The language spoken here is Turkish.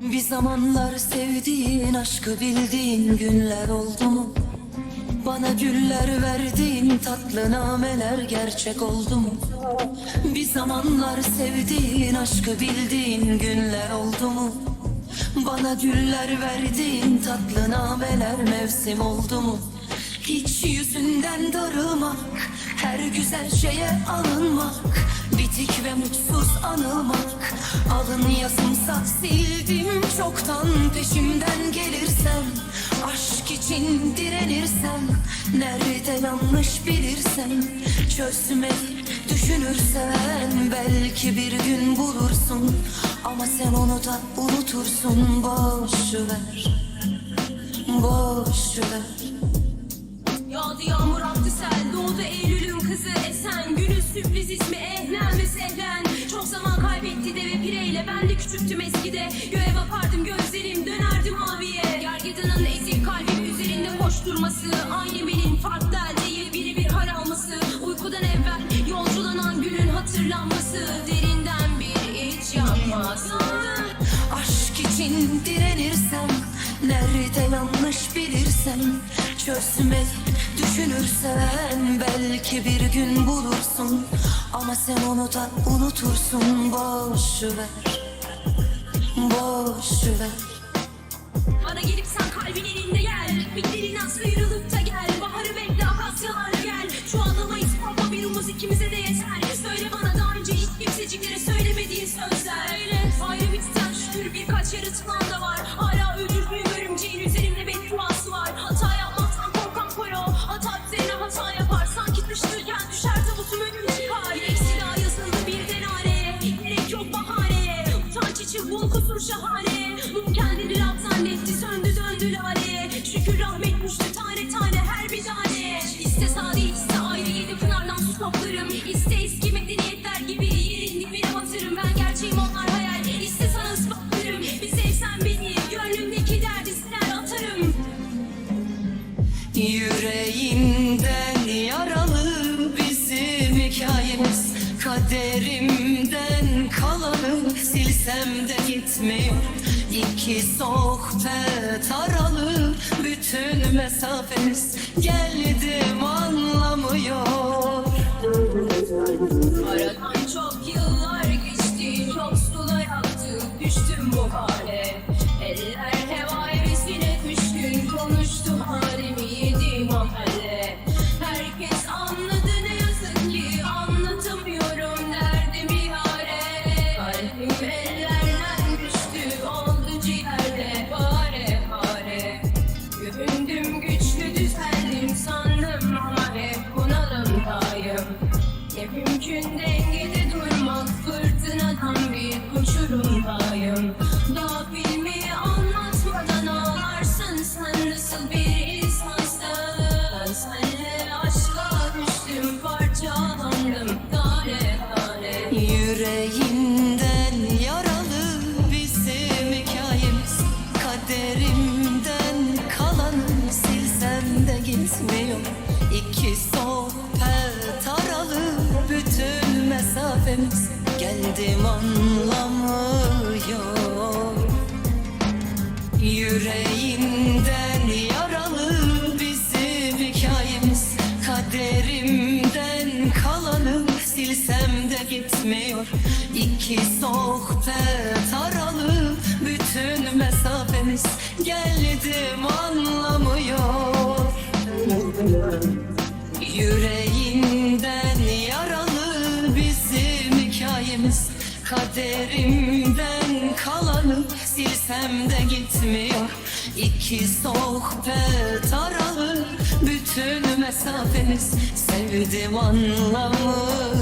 Bir zamanlar sevdiğin aşkı bildiğin günler oldu mu? Bana güller verdiğin tatlı nameler gerçek oldu mu? Bir zamanlar sevdiğin aşkı bildiğin günler oldu mu? Bana güller verdiğin tatlı nameler mevsim oldu mu? Hiç yüzünden darılmak, her güzel şeye alınmak Bitik ve mutsuz anılmak. Alın yazımsa sildim çoktan peşimden gelirsen Aşk için direnirsem Nerede yanlış bilirsen Çözmeyi düşünürsen Belki bir gün bulursun. Ama sen onu da unutursun Boş ver Boş ver. Yağdı yağmur aktı sel Doğdu Eylül'ün kızı Esen Günün sürpriz ismi Ehlen ve Sehlen. Çok zaman kaybetti deve pireyle Ben de küçüktüm eskide. Göğe bakardım gözlerim dönerdi maviye. Gergedanın ezik kalbim üzerinde koşturması Ailemin farklı değil biri bir hal alması. Uykudan evvel yolculanan günün hatırlanması. Derinden bir iç yanması Aşk için direnirsem Nerede yanlış bilirsem Çözmeyi düşünürsen Belki bir gün bulursun Ama sen onu da unutursun. Boş ver Boş ver kusur şahane. Kendini laf zannetti söndü döndü lale. Şükür rahmet düştü tane tane her bir tane. İste sade iste ayrı yedi pınardan su toplarım. İste eski medeniyetler gibi yerin dibine batırım. Ben gerçeğim onlar hayal. İste sana ispatlarım. Bir sevsen beni gönlümdeki derdi siler atarım. Yüreğimden bütün mesafemiz. Geldim Göründüm güçlü düzeldim sandım Ama hep bunalımdayım ne mümkün dengede durmak Fırtınadan bir uçurumdayım Daha filmi anlatmadan ağlarsın Sen nasıl bir insansın? Ben seninle aşka düştüm Parçalandım tane tane. Yüreğimden yaralı bizim hikayemiz Kaderimden mesafemiz Geldim anlamıyor. Yüreğimden yaralı bizim hikayemiz. Kaderimden kalanı silsem de gitmiyor. İki sohbet Kaderimden kalanı silsem de gitmiyor. İki sohbet aralı bütün mesafemiz Sevdim anlamıyor